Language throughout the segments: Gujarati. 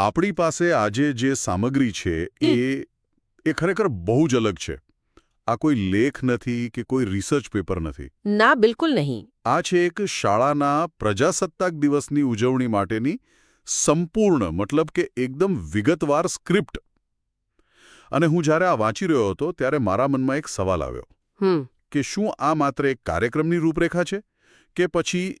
આપણી પાસે આજે જે સામગ્રી છે એ એ ખરેખર બહુ જ અલગ છે. આ કોઈ લેખ નથી કે કોઈ રિસર્ચ પેપર નથી. ના બિલકુલ નહીં. આ છે એક શાળાના પ્રજાસત્તાક દિવસની ઉજવણી માટેની સંપૂર્ણ મતલબ કે એકદમ વિગતવાર સ્ક્રિપ્ટ અને હું જ્યારે આ વાંચી રહ્યો હતો ત્યારે મારા મનમાં એક સવાલ આવ્યો. કે શું આ માત્ર એક કાર્યક્રમની રૂપરેખા છે? કે પછી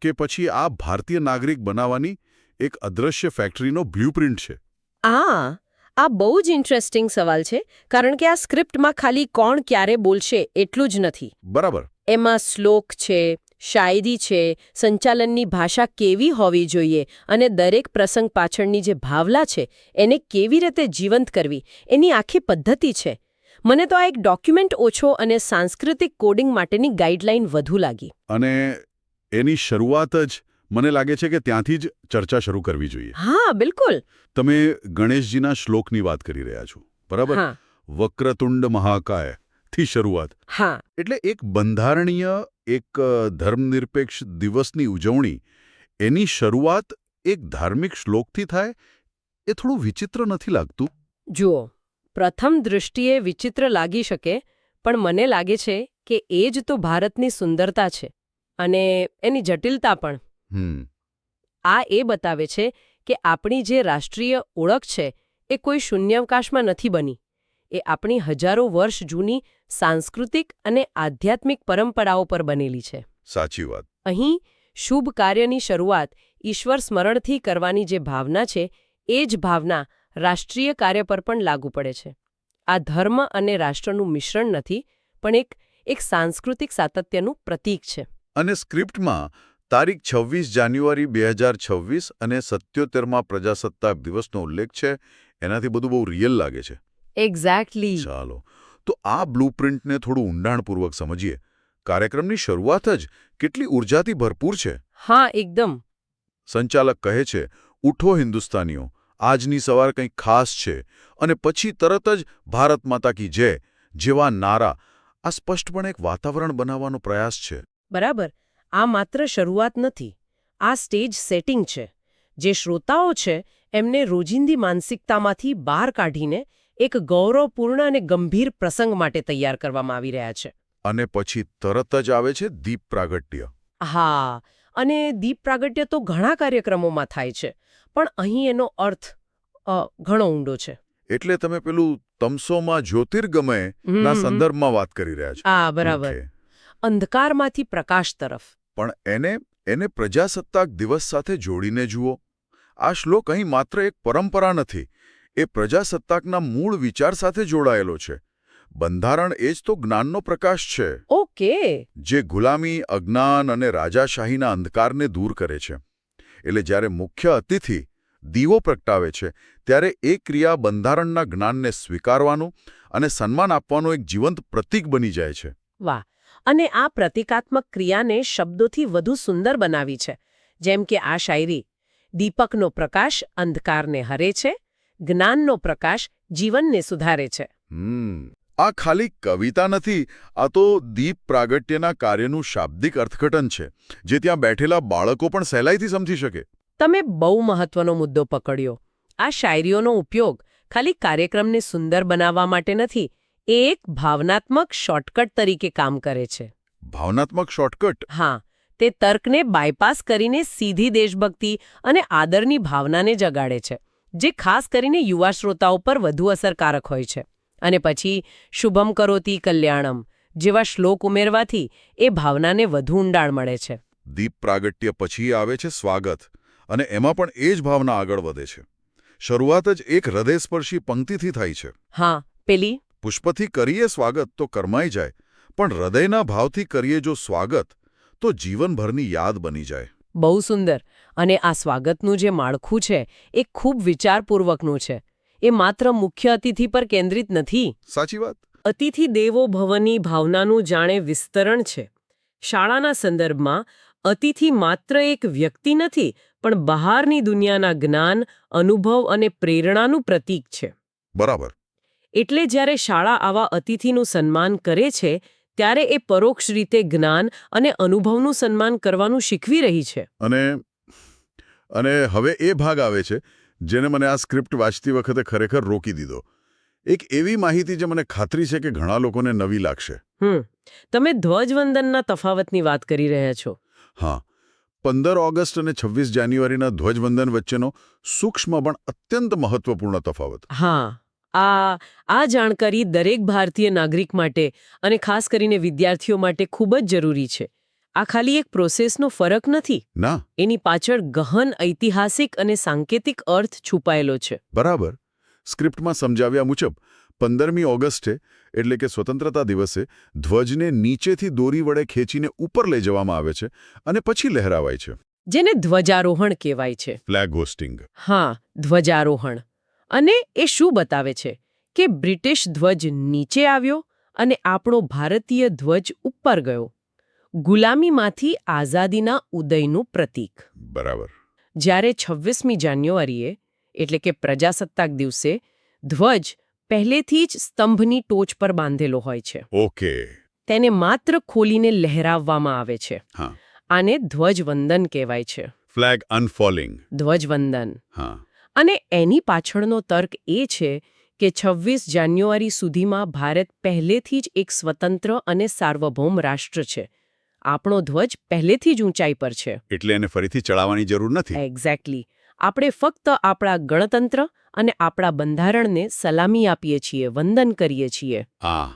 કે પછી આ ભારતીય નાગરિક બનાવવાની એક અદ્રશ્ય ફેક્ટરીનો બ્લુપ્રિન્ટ છે. આ આ બહુ જ ઇન્ટરેસ્ટિંગ સવાલ છે કારણ કે આ સ્ક્રિપ્ટમાં ખાલી કોણ ક્યારે બોલશે એટલું જ નથી. બરાબર. એમાં શ્લોક છે શાયરી છે સંચાલનની ભાષા કેવી હોવી જોઈએ અને દરેક પ્રસંગ પાછળની જે ભાવલા છે એને કેવી રીતે જીવંત કરવી એની આખી પદ્ધતિ છે. મને તો આ એક ડોક્યુમેન્ટ ઓછો અને સાંસ્કૃતિક કોડિંગ માટેની ગાઈડલાઈન વધુ લાગી. અને એની શરૂઆત જ મને લાગે છે કે ત્યાંથી જ ચર્ચા શરૂ કરવી જોઈએ. હા બિલકુલ. તમે ગણેશજીના શ્લોકની વાત કરી રહ્યા છો બરાબર? વક્રતુંડ મહાકાયથી શરૂઆત. હા. એટલે એક બંધારણીય એક ધર્મનિરપેક્ષ દિવસની ઉજવણી એની શરૂઆત એક ધાર્મિક શ્લોકથી થાય એ થોડું વિચિત્ર નથી લાગતું? જુઓ પ્રથમ દૃષ્ટિએ વિચિત્ર લાગી શકે પણ મને લાગે છે કે એ જ તો ભારતની સુંદરતા છે અને એની જટિલતા પણ. આ એ બતાવે છે કે આપણી જે રાષ્ટ્રીય ઓળખ છે એ કોઈ શૂન્યાવકાશમાં નથી બની. એ આપણી હજારો વર્ષ જૂની સાંસ્કૃતિક અને આધ્યાત્મિક પરંપરાઓ પર બનેલી છે. સાચી વાત. અહીં શુભ કાર્યની શરૂઆત ઈશ્વર સ્મરણથી કરવાની જે ભાવના છે એ જ ભાવના રાષ્ટ્રીય કાર્ય પર પણ લાગુ પડે છે. આ ધર્મ અને રાષ્ટ્રનું મિશ્રણ નથી પણ એક એક સાંસ્કૃતિક સાતત્યનું પ્રતીક છે. અને સ્ક્રિપ્ટમાં તારીખ છવ્વીસ જાન્યુઆરી બે હજાર છવ્વીસ અને સત્યોતેરમાં પ્રજાસત્તાક દિવસનો ઉલ્લેખ છે. એનાથી બધું બહુ રિયલ લાગે છે. એક્ઝેક્ટલી ચાલો. તો આ બ્લુપ્રિન્ટને થોડું ઊંડાણપૂર્વક સમજીએ. કાર્યક્રમની શરૂઆત જ કેટલી ઊર્જાથી ભરપૂર છે? હા એકદમ. સંચાલક કહે છે ઉઠો હિન્દુસ્તાનીઓ આજની સવાર કંઈક ખાસ છે અને પછી તરત જ ભારત માતા કી જય. જેવા નારા આ સ્પષ્ટપણે એક વાતાવરણ બનાવવાનો પ્રયાસ છે. બરાબર. આ માત્ર શરૂઆત નથી આ સ્ટેજ સેટિંગ છે જે શ્રોતાઓ છે એમને રોજિંદી માનસિકતામાંથી બહાર કાઢીને એક ગૌરવપૂર્ણ અને ગંભીર પ્રસંગ માટે તૈયાર કરવામાં આવી રહ્યા છે. અને પછી તરત જ આવે છે દીપ પ્રાગટ્ય. હા અને દીપ પ્રાગટ્ય તો ઘણા કાર્યક્રમોમાં થાય છે પણ અહીં એનો અર્થ ઘણો ઊંડો છે. એટલે તમે પેલું તમસોમાં જ્યોતિર્ગમય ના સંદર્ભમાં વાત કરી રહ્યા છો. આ બરાબર. અંધકારમાંથી પ્રકાશ તરફ. પણ એને એને પ્રજાસત્તાક દિવસ સાથે જોડીને જુઓ. આ શ્લોક અહીં માત્ર એક પરંપરા નથી એ પ્રજાસત્તાકના મૂળ વિચાર સાથે જોડાયેલો છે. બંધારણ એ જ તો જ્ઞાનનો પ્રકાશ છે. ઓકે. જે ગુલામી અજ્ઞાન અને રાજાશાહીના અંધકારને દૂર કરે છે. એટલે જ્યારે મુખ્ય અતિથિ દીવો પ્રગટાવે છે ત્યારે એ ક્રિયા બંધારણના જ્ઞાનને સ્વીકારવાનું અને સન્માન આપવાનું એક જીવંત પ્રતીક બની જાય છે. વાહ! અને આ પ્રતિકાત્મક ક્રિયાને શબ્દોથી વધુ સુંદર બનાવી છે. જેમ કે આ શાયરી દીપકનો પ્રકાશ અંધકારને હરે છે જ્ઞાનનો પ્રકાશ જીવનને સુધારે છે. આ ખાલી કવિતા નથી આ તો દીપ પ્રાગટ્યના કાર્યનું શાબ્દિક અર્થઘટન છે જે ત્યાં બેઠેલા બાળકો પણ સહેલાઈથી સમજી શકે. તમે બહુ મહત્વનો મુદ્દો પકડ્યો. આ શાયરીઓનો ઉપયોગ ખાલી કાર્યક્રમને સુંદર બનાવવા માટે નથી એ એક ભાવનાત્મક શોર્ટકટ તરીકે કામ કરે છે. ભાવનાત્મક શોર્ટકટ? હા તે તર્કને બાયપાસ કરીને સીધી દેશભક્તિ અને આદરની ભાવનાને જગાડે છે જે ખાસ કરીને યુવા શ્રોતાઓ પર વધુ અસરકારક હોય છે. અને પછી શુભમ કરોતી કલ્યાણમ જેવા શ્લોક ઉમેરવાથી એ ભાવનાને વધુ ઊંડાણ મળે છે. દીપ પ્રાગટ્ય પછી આવે છે સ્વાગત અને એમાં પણ એ જ ભાવના આગળ વધે છે. શરૂઆત જ એક હૃદયસ્પર્શી પંક્તિથી થાય છે. હા પેલી પુષ્પથી કરીએ સ્વાગત તો કરમાઈ જાય પણ હૃદયના ભાવથી કરીએ જો સ્વાગત તો જીવનભરની યાદ બની જાય. બહુ સુંદર. અને આ સ્વાગતનું જે માળખું છે એ ખૂબ વિચારપૂર્વકનું છે. એ માત્ર મુખ્ય અતિથિ પર કેન્દ્રિત નથી. સાચી વાત. અતિથિ દેવો ભવની ભાવનાનું જાણે વિસ્તરણ છે. શાળાના સંદર્ભમાં અતિથિ માત્ર એક વ્યક્તિ નથી પણ બહારની દુનિયાના જ્ઞાન અનુભવ અને પ્રેરણાનું પ્રતીક છે. બરાબર. એટલે જ્યારે શાળા આવા અતિથિનું સન્માન કરે છે ત્યારે એ પરોક્ષ રીતે જ્ઞાન અને અનુભવનું સન્માન કરવાનું શીખવી રહી છે. અને અને હવે એ ભાગ આવે છે જેને મને આ સ્ક્રિપ્ટ વાંચતી વખતે ખરેખર રોકી દીધો. એક એવી માહિતી જે મને ખાતરી છે કે ઘણા લોકોને નવી લાગશે. તમે ધ્વજવંદનના તફાવતની વાત કરી રહ્યા છો. હા પંદર ઓગસ્ટ અને છવ્વીસ જાન્યુઆરીના ધ્વજવંદન વચ્ચેનો સૂક્ષ્મ પણ અત્યંત મહત્વપૂર્ણ તફાવત. હા. આ આ જાણકારી દરેક ભારતીય નાગરિક માટે અને ખાસ કરીને વિદ્યાર્થીઓ માટે ખૂબ જ જરૂરી છે. આ ખાલી એક પ્રોસેસનો ફરક નથી. ના. એની પાછળ ગહન ઐતિહાસિક અને સાંકેતિક અર્થ છુપાયેલો છે. બરાબર. સ્ક્રિપ્ટમાં સમજાવ્યા મુજબ પંદરમી ઓગસ્ટે એટલે કે સ્વતંત્રતા દિવસે ધ્વજને નીચેથી દોરી વડે ખેંચીને ઉપર લઈ જવામાં આવે છે અને પછી લહેરાવાય છે. જેને ધ્વજારોહણ કહેવાય છે. ફ્લેગ હોસ્ટિંગ હા ધ્વજારોહણ. અને એ શું બતાવે છે કે બ્રિટિશ ધ્વજ નીચે આવ્યો અને આપણો ભારતીય ધ્વજ ઉપર ગયો ગુલામીમાંથી આઝાદીના ઉદયનું પ્રતીક. બરાબર. જ્યારે છવ્વીસમી જાન્યુઆરીએ એટલે કે પ્રજાસત્તાક દિવસે ધ્વજ પહેલેથી જ સ્તંભની ટોચ પર બાંધેલો હોય છે. ઓકે. તેને માત્ર ખોલીને લહેરાવવામાં આવે છે. આને ધ્વજવંદન કહેવાય છે. ફ્લેગ અનફોલિંગ ધ્વજવંદન. હા. અને એની પાછળનો તર્ક એ છે કે છવ્વીસ જાન્યુઆરી સુધીમાં ભારત પહેલેથી જ એક સ્વતંત્ર અને સાર્વભૌમ રાષ્ટ્ર છે. આપણો ધ્વજ પહેલેથી જ ઊંચાઈ પર છે. એટલે એને ફરીથી ચડાવવાની જરૂર નથી. એક્ઝેક્ટલી આપણે ફક્ત આપણા ગણતંત્ર અને આપણા બંધારણને સલામી આપીએ છીએ વંદન કરીએ છીએ. આ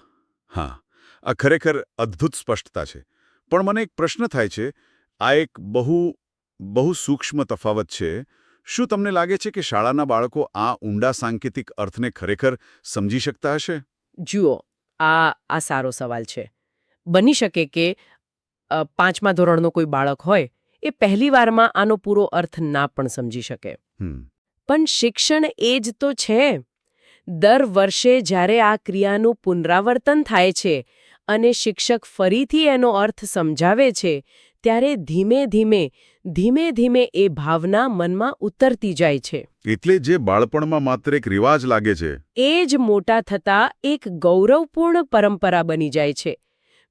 હા. આ ખરેખર અદ્ભુત સ્પષ્ટતા છે. પણ મને એક પ્રશ્ન થાય છે. આ એક બહુ બહુ સૂક્ષ્મ તફાવત છે શું તમને લાગે છે કે શાળાના બાળકો આ ઊંડા સાંકેતિક અર્થને ખરેખર સમજી શકતા હશે? જુઓ આ આ સારો સવાલ છે. બની શકે કે પાંચમા ધોરણનો કોઈ બાળક હોય એ પહેલી વારમાં આનો પૂરો અર્થ ના પણ સમજી શકે. હમ. પણ શિક્ષણ એ જ તો છે. દર વર્ષે જ્યારે આ ક્રિયાનું પુનરાવર્તન થાય છે અને શિક્ષક ફરીથી એનો અર્થ સમજાવે છે ત્યારે ધીમે ધીમે ધીમે ધીમે એ ભાવના મનમાં ઉતરતી જાય છે. એટલે જે બાળપણમાં માત્ર એક રિવાજ લાગે છે. એ જ મોટા થતા એક ગૌરવપૂર્ણ પરંપરા બની જાય છે.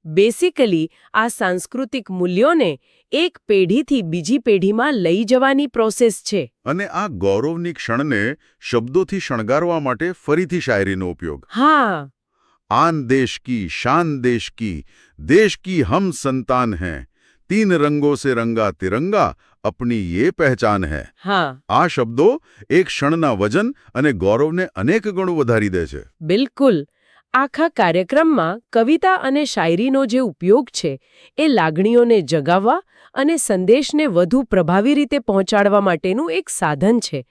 બેસિકલી આ સાંસ્કૃતિક મૂલ્યોને એક પેઢીથી બીજી પેઢીમાં લઈ જવાની પ્રોસેસ છે. અને આ ગૌરવની ક્ષણને શબ્દોથી શણગારવા માટે ફરીથી શાયરીનો ઉપયોગ. હા. आन देश की शान देश की देश की हम संतान हैं तीन रंगों से रंगा तिरंगा अपनी ये पहचान है હા આ શબ્દો એક ક્ષણના વજન અને ગૌરવને અનેક ગણું વધારી દે છે બિલકુલ આખા કાર્યક્રમમાં કવિતા અને શાયરીનો જે ઉપયોગ છે એ લાગણીઓને જગાવવા અને સંદેશને વધુ પ્રભાવી રીતે પહોંચાડવા માટેનું એક સાધન છે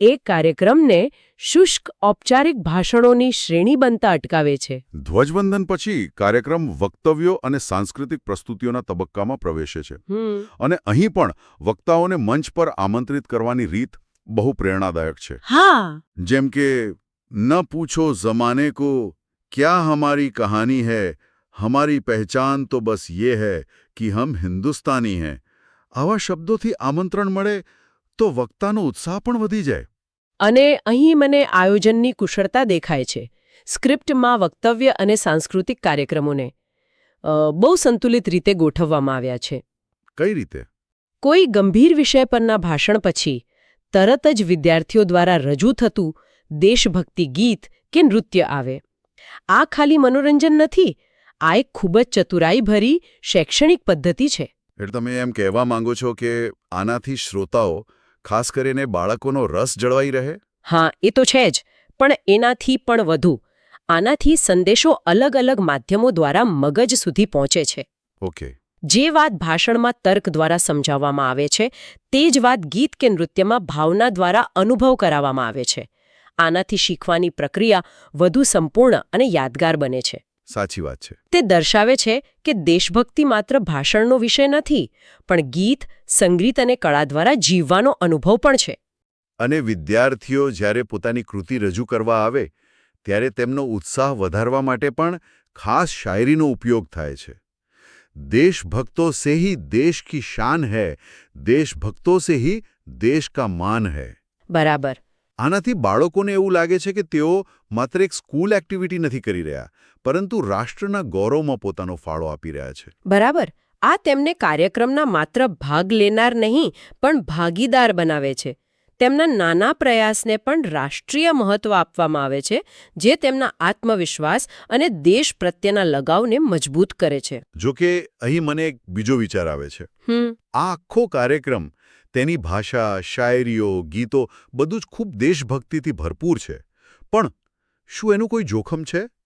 એ કાર્યક્રમને શુષ્ક ઔપચારિક ભાષણોની શ્રેણી બનતા અટકાવે છે. ધ્વજવંદન પછી કાર્યક્રમ વક્તવ્યો અને સાંસ્કૃતિક પ્રસ્તુતિઓના તબક્કામાં પ્રવેશે છે. અને અહીં પણ વક્તાઓને મંચ પર આમંત્રિત કરવાની રીત બહુ પ્રેરણાદાયક છે. હા. જેમ કે ન પૂછો જમાને કો ક્યા હમારી કહાની હૈ? હમારી પહેચાન તો બસ યે હૈ કે હમ હિન્દુસ્તાની હૈ. આવા શબ્દોથી આમંત્રણ મળે તો વક્તાનો ઉત્સાહ પણ વધી જાય. અને અહીં મને આયોજનની કુશળતા દેખાય છે સ્ક્રિપ્ટમાં વક્તવ્ય અને સાંસ્કૃતિક કાર્યક્રમોને બહુ સંતુલિત રીતે ગોઠવવામાં આવ્યા છે. કઈ રીતે? કોઈ ગંભીર વિષય પરના ભાષણ પછી તરત જ વિદ્યાર્થીઓ દ્વારા રજૂ થતું દેશભક્તિ ગીત કે નૃત્ય આવે. આ ખાલી મનોરંજન નથી આ એક ખૂબ જ ચતુરાઈભરી શૈક્ષણિક પદ્ધતિ છે. એટલે તમે એમ કહેવા માંગો છો કે આનાથી શ્રોતાઓ ખાસ કરીને બાળકોનો રસ જળવાઈ રહે? હા એ તો છે જ. પણ એનાથી પણ વધુ. આનાથી સંદેશો અલગ અલગ માધ્યમો દ્વારા મગજ સુધી પહોંચે છે. ઓકે. જે વાત ભાષણમાં તર્ક દ્વારા સમજાવવામાં આવે છે તે જ વાત ગીત કે નૃત્યમાં ભાવના દ્વારા અનુભવ કરાવવામાં આવે છે. આનાથી શીખવાની પ્રક્રિયા વધુ સંપૂર્ણ અને યાદગાર બને છે. સાચી વાત છે. તે દર્શાવે છે કે દેશભક્તિ માત્ર ભાષણનો વિષય નથી પણ ગીત સંગીત અને કળા દ્વારા જીવવાનો અનુભવ પણ છે. અને વિદ્યાર્થીઓ જ્યારે પોતાની કૃતિ રજૂ કરવા આવે ત્યારે તેમનો ઉત્સાહ વધારવા માટે પણ ખાસ શાયરીનો ઉપયોગ થાય છે. દેશભક્તો સે હી દેશ કી શાન હૈ દેશભક્તો સે હી દેશ કા માન હૈ. બરાબર. આનાથી બાળકોને એવું લાગે છે કે તેઓ માત્ર એક સ્કૂલ એક્ટિવિટી નથી કરી રહ્યા પરંતુ રાષ્ટ્રના ગૌરવમાં પોતાનો ફાળો આપી રહ્યા છે. બરાબર. આ તેમને કાર્યક્રમના માત્ર ભાગ લેનાર નહીં પણ ભાગીદાર બનાવે છે. તેમના નાના પ્રયાસને પણ રાષ્ટ્રીય મહત્વ આપવામાં આવે છે જે તેમના આત્મવિશ્વાસ અને દેશ પ્રત્યેના લગાવને મજબૂત કરે છે. જો કે અહીં મને એક બીજો વિચાર આવે છે. હમ. આ આખો કાર્યક્રમ તેની ભાષા શાયરીઓ ગીતો બધું જ ખૂબ દેશભક્તિથી ભરપૂર છે. પણ શું એનું કોઈ જોખમ છે?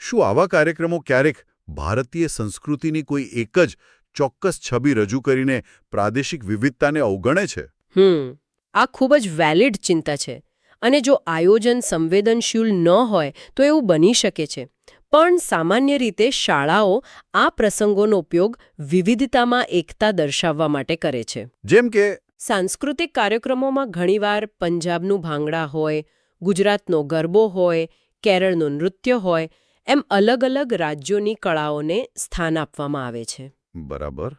શું આવા કાર્યક્રમો ક્યારેક ભારતીય સંસ્કૃતિની કોઈ એક જ ચોક્કસ છબી રજૂ કરીને પ્રાદેશિક વિવિધતાને અવગણે છે? હમ આ ખૂબ જ વેલિડ ચિંતા છે. અને જો આયોજન સંવેદનશીલ ન હોય તો એવું બની શકે છે. પણ સામાન્ય રીતે શાળાઓ આ પ્રસંગોનો ઉપયોગ વિવિધતામાં એકતા દર્શાવવા માટે કરે છે. જેમ કે સાંસ્કૃતિક કાર્યક્રમોમાં ઘણીવાર પંજાબનું ભાંગડા હોય ગુજરાતનો ગરબો હોય કેરળનું નૃત્ય હોય એમ અલગ અલગ રાજ્યોની કળાઓને સ્થાન આપવામાં આવે છે. બરાબર.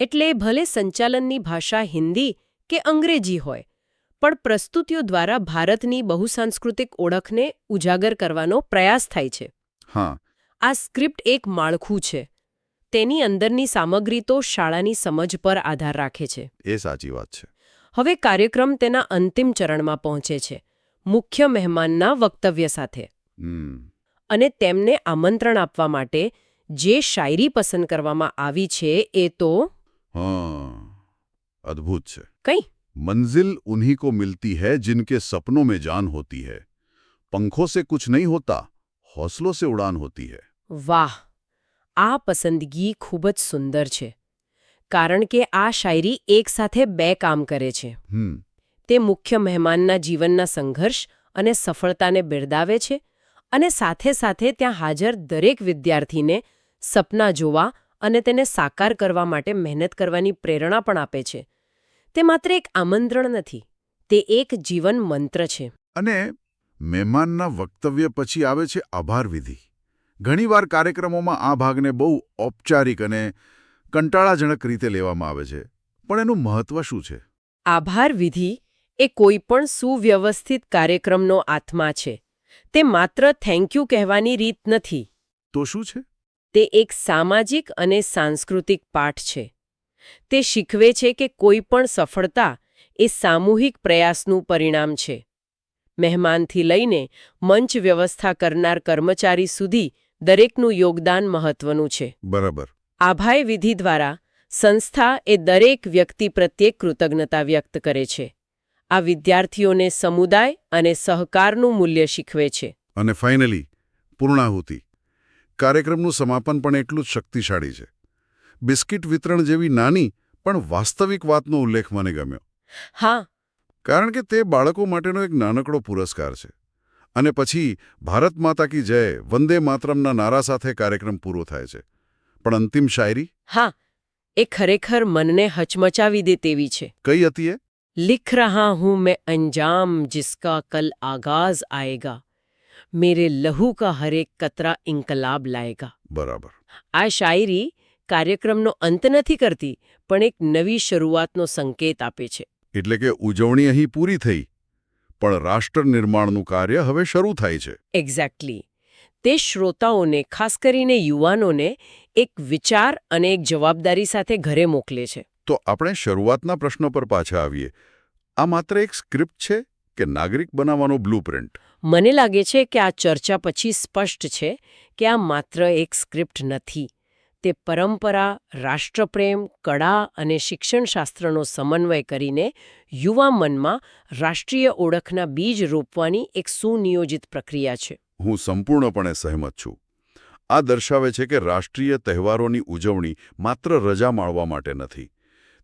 એટલે ભલે સંચાલનની ભાષા હિન્દી કે અંગ્રેજી હોય પણ પ્રસ્તુતિઓ દ્વારા ભારતની બહુસાંસ્કૃતિક ઓળખને ઉજાગર કરવાનો પ્રયાસ થાય છે. હા. આ સ્ક્રિપ્ટ એક માળખું છે. તેની અંદરની સામગ્રી તો શાળાની સમજ પર આધાર રાખે છે. એ સાચી વાત છે. હવે કાર્યક્રમ તેના અંતિમ ચરણમાં પહોંચે છે મુખ્ય મહેમાનના વક્તવ્ય સાથે. હમ. અને તેમને આમંત્રણ આપવા માટે જે શાયરી પસંદ કરવામાં આવી છે એ તો હા અદ્ભુત છે. કઈ? મંઝિલ ઉન્હી કો મિલતી હૈ જિનકે સપનો મેં જાન હોતી હૈ. પંખો સે કુછ નહીં હોતા હોસલો સે ઉડાન હોતી હૈ. વાહ આ પસંદગી ખૂબ જ સુંદર છે. કારણ કે આ શાયરી એકસાથે બે કામ કરે છે. તે મુખ્ય મહેમાનના જીવનના સંઘર્ષ અને સફળતાને બિરદાવે છે અને સાથે સાથે ત્યાં હાજર દરેક વિદ્યાર્થીને સપના જોવા અને તેને સાકાર કરવા માટે મહેનત કરવાની પ્રેરણા પણ આપે છે. તે માત્ર એક આમંત્રણ નથી તે એક જીવન મંત્ર છે. અને મહેમાનના વક્તવ્ય પછી આવે છે આભાર વિધિ. ઘણીવાર કાર્યક્રમોમાં આ ભાગને બહુ ઔપચારિક અને કંટાળાજનક રીતે લેવામાં આવે છે પણ એનું મહત્વ શું છે? આભાર વિધિ એ કોઈ પણ સુવ્યવસ્થિત કાર્યક્રમનો આત્મા છે. તે માત્ર થેન્ક યુ કહેવાની રીત નથી. તો શું છે? તે એક સામાજિક અને સાંસ્કૃતિક પાઠ છે. તે શીખવે છે કે કોઈ પણ સફળતા એ સામૂહિક પ્રયાસનું પરિણામ છે. મહેમાનથી લઈને મંચ વ્યવસ્થા કરનાર કર્મચારી સુધી દરેકનું યોગદાન મહત્વનું છે. બરાબર. આભાય વિધિ દ્વારા સંસ્થા એ દરેક વ્યક્તિ પ્રત્યે કૃતજ્ઞતા વ્યક્ત કરે છે. આ વિદ્યાર્થીઓને સમુદાય અને સહકારનું મૂલ્ય શીખવે છે. અને ફાઇનલી પૂર્ણાહુતિ. કાર્યક્રમનું સમાપન પણ એટલું જ શક્તિશાળી છે. બિસ્કિટ વિતરણ જેવી નાની પણ વાસ્તવિક વાતનો ઉલ્લેખ મને ગમ્યો. હા. કારણ કે તે બાળકો માટેનો એક નાનકડો પુરસ્કાર છે. અને પછી ભારત માતા કી જય વંદે માતરમના નારા સાથે કાર્યક્રમ પૂરો થાય છે. પણ અંતિમ શાયરી? હા. એ ખરેખર મનને હચમચાવી દે તેવી છે. કઈ હતી એ? लिख रहा हूं मैं अंजाम जिसका कल आगाज आएगा मेरे लहू का हर एक कतरा इंकलाब लाएगा બરાબર આ શાયરી કાર્યક્રમનો અંત નથી કરતી પણ એક નવી શરૂઆતનો સંકેત આપે છે એટલે કે ઉજવણી અહીં પૂરી થઈ પણ રાષ્ટ્ર નિર્માણનું કાર્ય હવે શરૂ થાય છે એક્ઝેક્ટલી તે શ્રોતાઓને ખાસ કરીને યુવાનોને એક વિચાર અને એક જવાબદારી સાથે ઘરે મોકલે છે તો આપણે શરૂઆતના પ્રશ્નો પર પાછા આવીએ આ માત્ર એક સ્ક્રિપ્ટ છે કે નાગરિક બનાવવાનો બ્લુપ્રિન્ટ? મને લાગે છે કે આ ચર્ચા પછી સ્પષ્ટ છે કે આ માત્ર એક સ્ક્રિપ્ટ નથી. તે પરંપરા રાષ્ટ્રપ્રેમ કળા અને શિક્ષણશાસ્ત્રનો સમન્વય કરીને યુવા મનમાં રાષ્ટ્રીય ઓળખના બીજ રોપવાની એક સુનિયોજિત પ્રક્રિયા છે. હું સંપૂર્ણપણે સહેમત છું. આ દર્શાવે છે કે રાષ્ટ્રીય તહેવારોની ઉજવણી માત્ર રજા માણવા માટે નથી.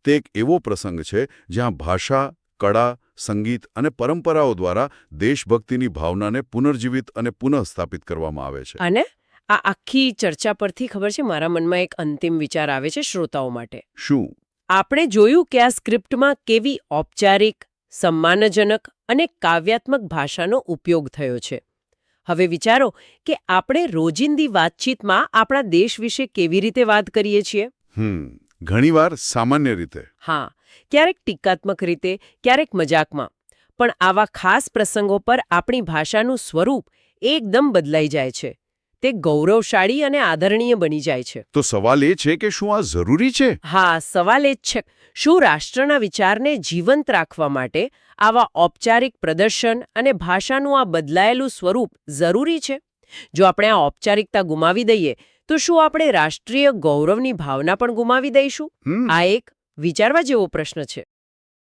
તે એક એવો પ્રસંગ છે જ્યાં ભાષા કળા સંગીત અને પરંપરાઓ દ્વારા દેશભક્તિની ભાવનાને પુનર્જીવિત અને પુનઃસ્થાપિત કરવામાં આવે છે. અને આ આખી ચર્ચા પરથી ખબર છે મારા મનમાં એક અંતિમ વિચાર આવે છે શ્રોતાઓ માટે. શું? આપણે જોયું કે આ સ્ક્રિપ્ટમાં કેવી ઔપચારિક સન્માનજનક અને કાવ્યાત્મક ભાષાનો ઉપયોગ થયો છે. હવે વિચારો કે આપણે રોજિંદી વાતચીતમાં આપણા દેશ વિશે કેવી રીતે વાત કરીએ છીએ? હમ ઘણીવાર સામાન્ય રીતે. હા ક્યારેક ટીકાત્મક રીતે ક્યારેક મજાકમાં. પણ આવા ખાસ પ્રસંગો પર આપણી ભાષાનું સ્વરૂપ એકદમ બદલાઈ જાય છે. તે ગૌરવશાળી અને આદરણીય બની જાય છે. તો સવાલ એ છે કે શું આ જરૂરી છે? હા સવાલ એ જ છે. શું રાષ્ટ્રના વિચારને જીવંત રાખવા માટે આવા ઔપચારિક પ્રદર્શન અને ભાષાનું આ બદલાયેલું સ્વરૂપ જરૂરી છે? જો આપણે આ ઔપચારિકતા ગુમાવી દઈએ તો શું આપણે રાષ્ટ્રીય ગૌરવની ભાવના પણ ગુમાવી દઈશું? આ એક વિચારવા જેવો પ્રશ્ન છે.